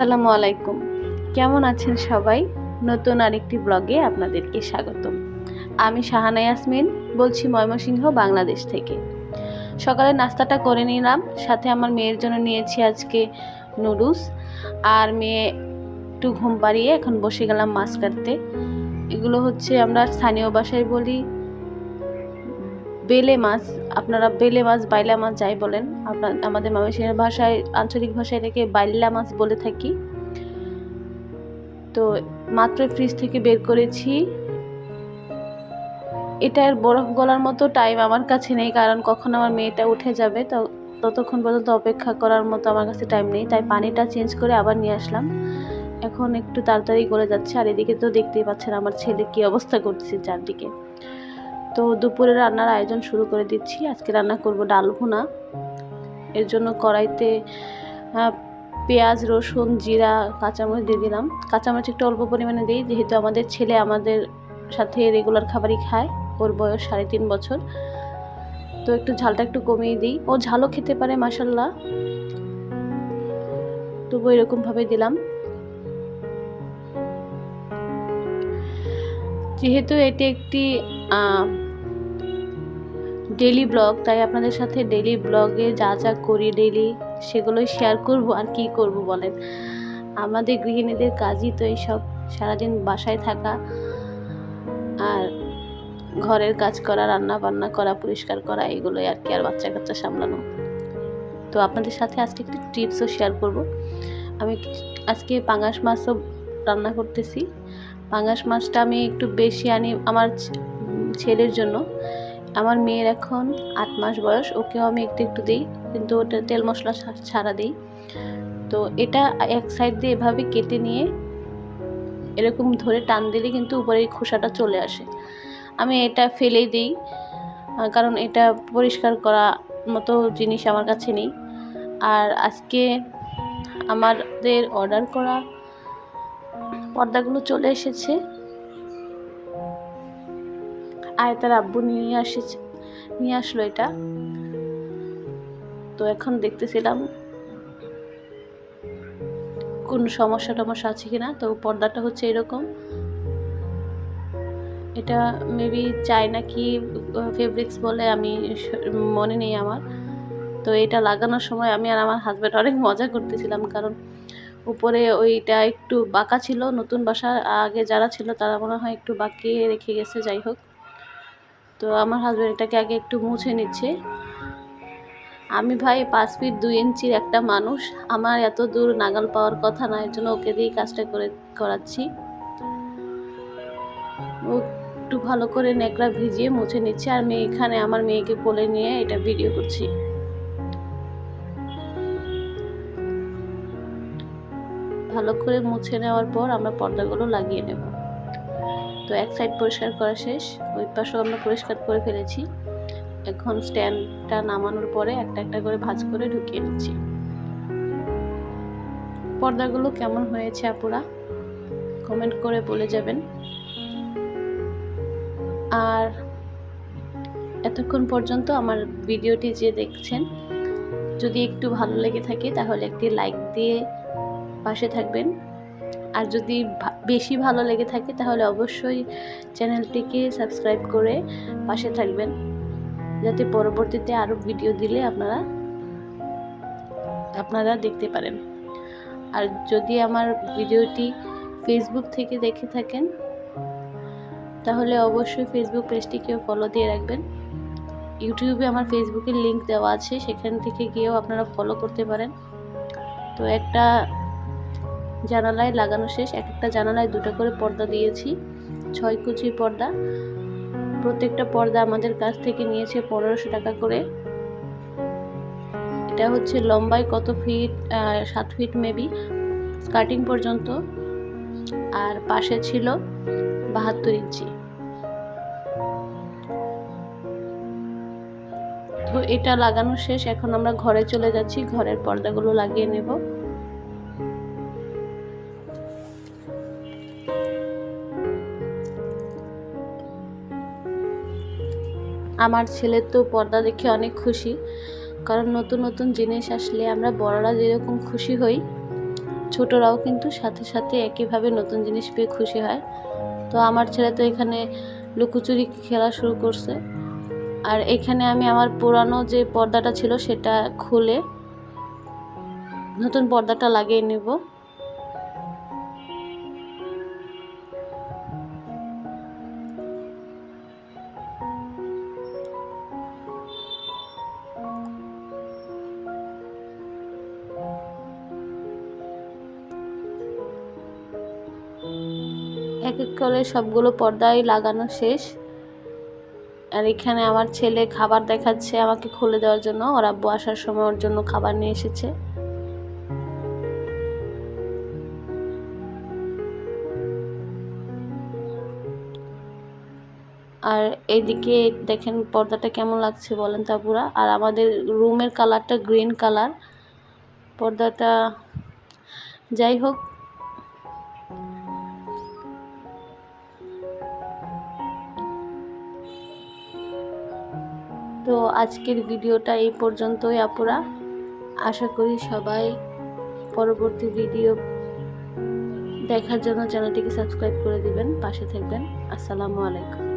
আসসালামু আলাইকুম। কেমন আছেন সবাই? নতুন আরেকটি ব্লগে আপনাদেরকে স্বাগতম। আমি শাহানা ইয়াসমিন, বলছি ময়মনসিংহ, বাংলাদেশ থেকে। সকালে নাস্তাটা করে নিলাম, সাথে আমার মেয়ের জন্য নিয়েছি আজকে নুডলস, আর মেয়ে একটু ঘুম পাড়িয়ে এখন বসে গেলাম মাছ কাটতে। এগুলো হচ্ছে আমরা স্থানীয় ভাষায় বলি বেলে মাছ, আপনারা বেলে মাছ, বাইলা মাছ যাই বলেন আপনার আমাদের ময়মনসিংহের ভাষায়, আঞ্চলিক ভাষায় এটাকে বাইলা মাছ বলে থাকি। তো মাত্র ফ্রিজ থেকে বের করেছি। এটার বরফ গলার মতো টাইম আমার কাছে নেই, কারণ কখন আমার মেয়েটা উঠে যাবে, তো ততক্ষণ পর্যন্ত অপেক্ষা করার মতো আমার কাছে টাইম নেই, তাই পানিটা চেঞ্জ করে আবার নিয়ে আসলাম। এখন একটু তাড়াতাড়ি গলে যাচ্ছে, আর এদিকে তো দেখতেই পাচ্ছেন আমার ছেলে কী অবস্থা করতেছে চারদিকে। তো দুপুরে রান্নার আয়োজন শুরু করে দিচ্ছি। আজকে রান্না করব ডাল ভুনা। এর জন্য কড়াইতে পেঁয়াজ, রসুন, জিরা, কাঁচামরিচ দিয়ে দিলাম। কাঁচামরিচ একটু অল্প পরিমাণে দিই, যেহেতু আমাদের ছেলে আমাদের সাথে রেগুলার খাবারই খায়। ওর বয়স সাড়ে তিন বছর। তো একটু ঝালটা একটু কমিয়ে দিই। ও ঝালও খেতে পারে মাসাল্লাহ তবু এরকমভাবে দিলাম। যেহেতু এটি একটি ডেলি ব্লগ তাই আপনাদের সাথে ডেলি ব্লগে যা যা করি ডেলি সেগুলোই শেয়ার করব আর কি করব বলেন। আমাদের গৃহিণীদের কাজই তো এইসব, সারাদিন বাসায় থাকা আর ঘরের কাজ করা, রান্না বান্না করা, পরিষ্কার করা, এগুলোই আর কি, আর বাচ্চা কাচ্চা সামলানো। তো আপনাদের সাথে আজকে একটু টিপসও শেয়ার করব। আমি আজকে পাঙাশ মাছও রান্না করতেছি। পাঙাশ মাছটা আমি একটু বেশি আনি, আমার ছেলের জন্য। আমার মেয়ের এখন আট মাস বয়স, ওকেও আমি একটু একটু দিই, কিন্তু ওটা তেল মশলা ছাড়া দিই। তো এটা এক সাইড দিয়ে এভাবে কেটে নিয়ে এরকম ধরে টান দিলে কিন্তু উপরে খোসাটা চলে আসে। আমি এটা ফেলেই দিই কারণ এটা পরিষ্কার করা মতো জিনিস আমার কাছে নেই। আর আজকে আমাদের অর্ডার করা পর্দাগুলো চলে এসেছে। আয়তার আব্বু নিয়ে আসেছে, নিয়ে আসলো এটা। তো এখন দেখতেছিলাম কোন সমস্যা টমস্যা আছে কিনা, তো পর্দাটা হচ্ছে এরকম। এটা মেবি চায়না কি ফেব্রিক্স বলে আমি মনে নেই আমার। তো এটা লাগানোর সময় আমি আর আমার হাজব্যান্ড অনেক মজা করতেছিলাম, কারণ উপরে ওইটা একটু বাঁকা ছিল, নতুন বাসা আগে যারা ছিল তারা মনে হয় একটু বাঁকিয়ে রেখে গেছে, যাই হোক। তো আমার হাজব্যান্ড এটাকে আগে একটু মুছে নিচ্ছে। আমি ভাই পাঁচ ফিট দুই ইঞ্চির একটা মানুষ, আমার এত দূর নাগাল পাওয়ার কথা না, এর জন্য ওকে দিয়েই কাজটা করে, করাচ্ছি। ও একটু ভালো করে নেকড়া ভিজিয়ে মুছে নিচ্ছে, আর মেয়ে এখানে আমার মেয়েকে কোলে নিয়ে এটা ভিডিও করছি। ভালো করে মুছে নেওয়ার পর আমরা পর্দাগুলো লাগিয়ে নেব। তো এক সাইড পরিষ্কার করা শেষ, ওই পাশেও আমরা পরিষ্কার করে ফেলেছি। এখন স্ট্যান্ডটা নামানোর পরে একটা একটা করে ভাঁজ করে ঢুকিয়ে নিচ্ছি। পর্দাগুলো কেমন হয়েছে আপুরা? কমেন্ট করে বলে যাবেন। আর এতক্ষণ পর্যন্ত আমার ভিডিওটি যে দেখছেন, যদি একটু ভালো লেগে থাকে তাহলে একটি লাইক দিয়ে পাশে থাকবেন। আর যদি বেশি ভালো লেগে থাকে তাহলে অবশ্যই চ্যানেলটিকে সাবস্ক্রাইব করে পাশে থাকবেন। যাতে পরবর্তীতে আরও ভিডিও দিলে আপনারা আপনারা দেখতে পারেন। আর যদি আমার ভিডিওটি ফেসবুক থেকে দেখে থাকেন, তাহলে অবশ্যই ফেসবুক পেজটিকেও ফলো দিয়ে রাখবেন। ইউটিউবে আমার ফেসবুকের লিঙ্ক দেওয়া আছে, সেখান থেকে গিয়েও আপনারা ফলো করতে পারেন। তো একটা জানালায় লাগানো শেষ এক একটা জানালায় দুটো করে পর্দা দিয়েছি। ছয় কুচি পর্দা। প্রত্যেকটা পর্দা আমাদের কাছ থেকে নিয়েছে পনেরোশো টাকা করে। এটা হচ্ছে লম্বায় কত ফিট সাত ফিট মেবি, স্কার্টিং পর্যন্ত। আর পাশে ছিল বাহাত্তর ইঞ্চি। তো এটা লাগানো শেষ। এখন আমরা ঘরে চলে যাচ্ছি, ঘরের পর্দাগুলো লাগিয়ে নেব। আমার ছেলের তো পর্দা দেখে অনেক খুশি। কারণ নতুন নতুন জিনিস আসলে আমরা বড়রা যেরকম খুশি হই, ছোটরাও কিন্তু সাথে সাথে একইভাবে নতুন জিনিস পেয়ে খুশি হয়। তো আমার ছেলে তো এখানে লুকোচুরি খেলা শুরু করছে। আর এখানে আমি আমার পুরানো যে পর্দাটা ছিল সেটা খুলে নতুন পর্দাটা লাগিয়ে নেব। এক এক করে সবগুলো পর্দাই লাগানো শেষ। আর এখানে আমার ছেলে খাবার দেখাচ্ছে আমাকে খুলে দেওয়ার জন্য। ওর আব্বু আসার সময় ওর জন্য খাবার নিয়ে এসেছে। আর এইদিকে দেখেন পর্দাটা কেমন লাগছে বলেন তা পুরা আর আমাদের রুমের কালারটা গ্রিন কালার। পর্দাটা যাই হোক তো আজকের ভিডিওটা এই পর্যন্তই, আপুরা। আশা করি সবাই পরবর্তী ভিডিও দেখার জন্য চ্যানেলটিকে সাবস্ক্রাইব করে দিবেন, পাশে থাকবেন। আসসালামু আলাইকুম।